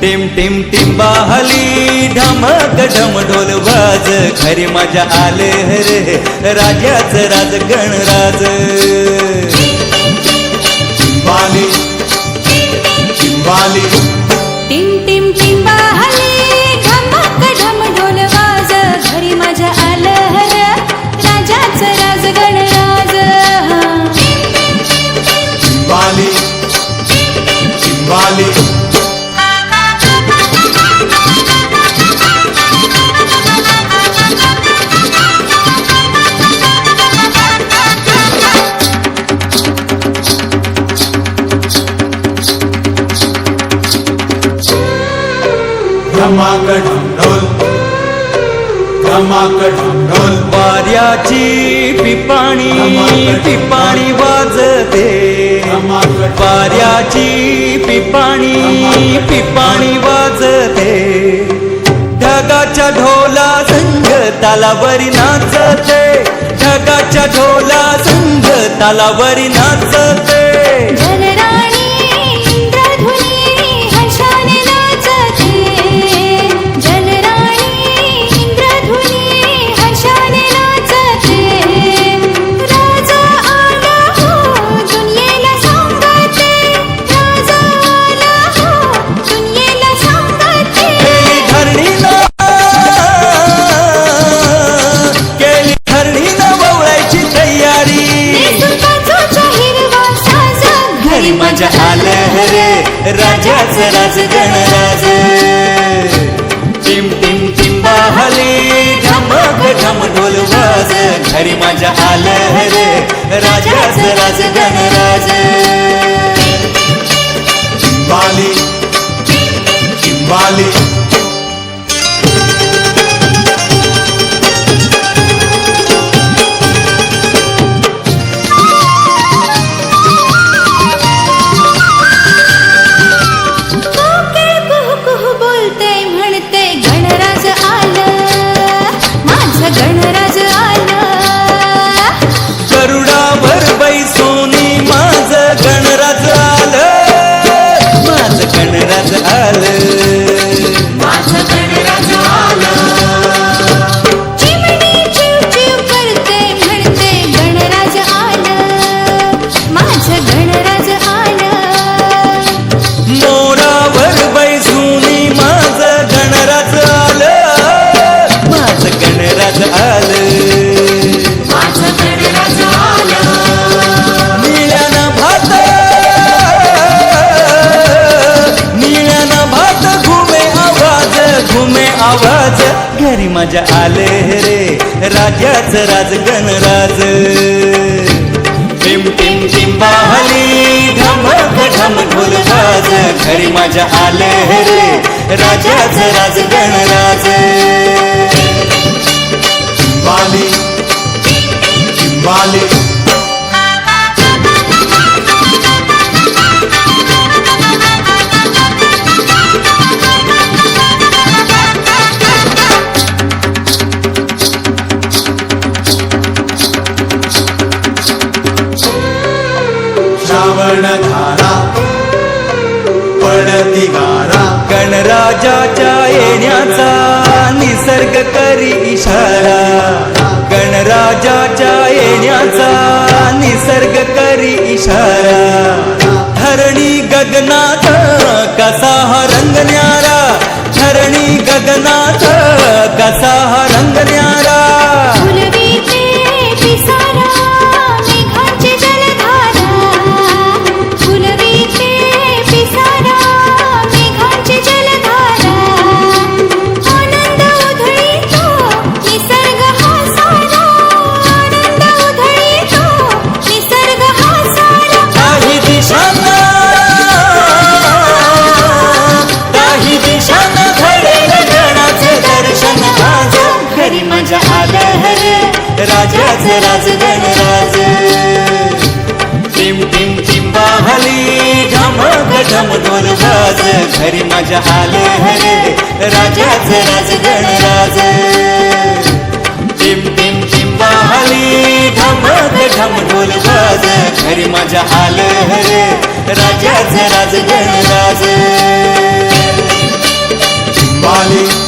Team team टिंबाहली ढमक ढम ढोल वाज खरी माझ्या आले रे. राजाच राज गणराज चिंबाली चिंबाली टिम टिम टिंबाहली ढमक ढम ढोल वाज घरी माझ्या आलं हर राजाच राज गणराज चिंबाली चिंबाली ढमाकडम ढोल. ढमाकडम ढोल. वाऱ्याची पिपाणी पिपाणी वाजते. वाऱ्याची पिपाणी पिपाणी वाजते. ढगाच्या ढोला संग तालावरी नाचते. ढगाच्या ढोला संग तालावरी नाचते. मजा माझ्या आलं रे राजाच राज गणराज. टिम टिम टिंबाहली ढमक ढम ढोल वाज. घरी माझ्या आलं रे राजाच राज गणराज. आवाज. घरी माझ्या आले रे. राजाच राज गणराज. टिम टिम बाहली धमक ढम ढोल वाज घरी माझ्या आले रे. राजाच राज गणराज. बाली बाली पण धारा गणराजाच्या येण्याचा निसर्ग करी इशारा. गणराजाच्या येण्याचा निसर्ग करी इशारा. धरणी गगनात कसा हा रंग न्यारा धरणी गगनात कसा जहाल हरे राजाच राजगण राज. टिम टिम चिंबाली ढमक ढम ढोल बाज. घरी माझ्या हाल हरे राजाच राज. राज चिंबाली